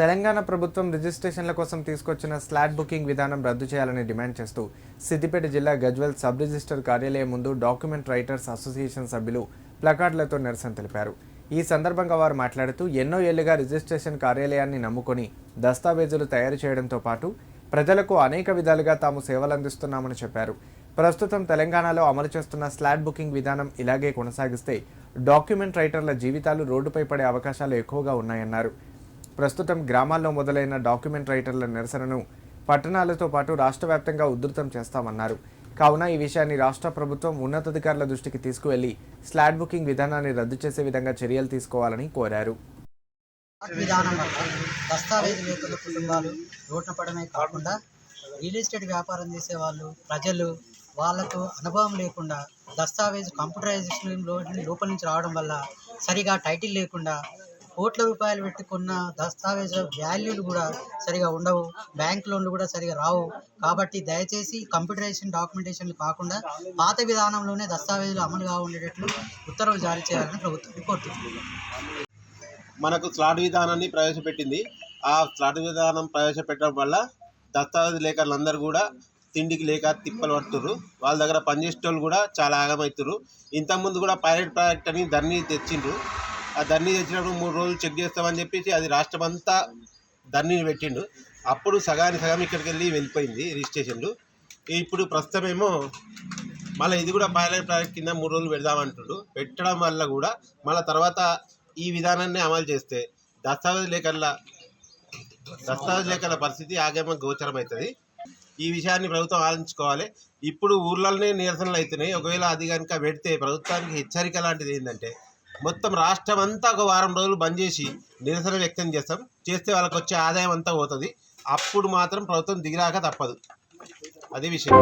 తెలంగాణ ప్రభుత్వం రిజిస్ట్రేషన్ల కోసం తీసుకొచ్చిన స్లాట్ బుకింగ్ విధానం రద్దు చేయాలని డిమాండ్ చేస్తూ సిద్దిపేట జిల్లా గజ్వెల్ సబ్ రిజిస్టర్ కార్యాలయం ముందు డాక్యుమెంట్ రైటర్స్ అసోసియేషన్ సభ్యులు ప్లకార్డులతో నిరసన తెలిపారు. ఈ సందర్భంగా వారు మాట్లాడుతూ ఎన్నో ఏళ్ళుగా రిజిస్ట్రేషన్ కార్యాలయాన్ని నమ్ముకొని దస్తావేజులు తయారు చేయడంతో పాటు ప్రజలకు అనేక విధాలుగా తాము సేవలు అందిస్తున్నామని చెప్పారు. ప్రస్తుతం తెలంగాణలో అమలు చేస్తున్న స్లాట్ బుకింగ్ విధానం ఇలాగే కొనసాగిస్తే డాక్యుమెంట్ రైటర్ల జీవితాలు రోడ్డుపై పడే అవకాశాలు ఎక్కువగా ఉన్నాయన్నారు. ప్రస్తుతం గ్రామాల్లో మొదలైన డాక్యుమెంట్ రైటర్ల నిరసనను పట్టణాలతో పాటు రాష్ట్ర వ్యాప్తంగా ఉధృతం చేస్తామన్నారు. కావున ఈ విషయాన్ని రాష్ట్ర ప్రభుత్వం ఉన్నతాధికారుల దృష్టికి తీసుకువెళ్ళి స్లాట్ బుకింగ్ విధానాన్ని రద్దు చేసే విధంగా చర్యలు తీసుకోవాలని కోరారు. విధానం దస్తావేజు కుటుంబాలు పడమే కాకుండా రియల్ ఎస్టేట్ వ్యాపారం చేసే వాళ్ళు ప్రజలు వాళ్ళకు అనుభవం లేకుండా దస్తావేజ్ కంప్యూటరైజేషన్ లోపల నుంచి రావడం వల్ల సరిగా టైటిల్ లేకుండా కోట్ల రూపాయలు పెట్టుకున్న దస్తావేజ వాల్యూలు కూడా సరిగా ఉండవు. బ్యాంక్ లోన్లు కూడా సరిగా రావు. కాబట్టి దయచేసి కంప్యూటరైజేషన్ డాక్యుమెంటేషన్లు కాకుండా పాత విధానంలోనే దస్తావేజులు అమలుగా ఉండేటట్లు ఉత్తర్వులు జారీ చేయాలని ప్రభుత్వం కోరుతుంది. మనకు స్లాట్ విధానాన్ని ప్రవేశపెట్టింది. ఆ స్లాట్ విధానం ప్రవేశపెట్టడం వల్ల దస్తావేజ్ లేఖలందరూ కూడా తిండికి లేక తిప్పలు పడుతుర్రు. వాళ్ళ దగ్గర పనిచేసేటోళ్ళు కూడా చాలా ఆగమవుతుర్రు ఇంతకుముందు కూడా పైలట్ ప్రాజెక్ట్ అని ధరణి తెచ్చిండ్రు. ఆ ధర్నీ తెచ్చినప్పుడు మూడు రోజులు చెక్ చేస్తామని చెప్పేసి అది రాష్ట్రం అంతా ధర్నీని పెట్టిండు. అప్పుడు సగాని సగం ఇక్కడికి వెళ్ళి వెళ్ళిపోయింది రిజిస్ట్రేషన్లు. ఇప్పుడు ప్రస్తుతమేమో మళ్ళీ ఇది కూడా పైలట్ ప్రాజెక్ట్ కింద మూడు రోజులు పెడదామంటుండు. పెట్టడం వల్ల కూడా మళ్ళీ తర్వాత ఈ విధానాన్ని అమలు చేస్తే దస్తావేజ్ లేఖల దస్తావేజ్ లేఖల పరిస్థితి ఆగమ గోచరం అవుతుంది. ఈ విషయాన్ని ప్రభుత్వం ఆలోచించుకోవాలి. ఇప్పుడు ఊర్లలోనే నిరసనలు అవుతున్నాయి. ఒకవేళ అది కనుక పెడితే ప్రభుత్వానికి హెచ్చరిక లాంటిది ఏంటంటే మొత్తం రాష్ట్రం అంతా ఒక వారం రోజులు బంద్ చేసి నిరసన వ్యక్తం చేస్తాం. చేస్తే వాళ్ళకి వచ్చే ఆదాయం అంతా పోతుంది. అప్పుడు మాత్రం ప్రభుత్వం దిగిరాక తప్పదు. అది విషయం.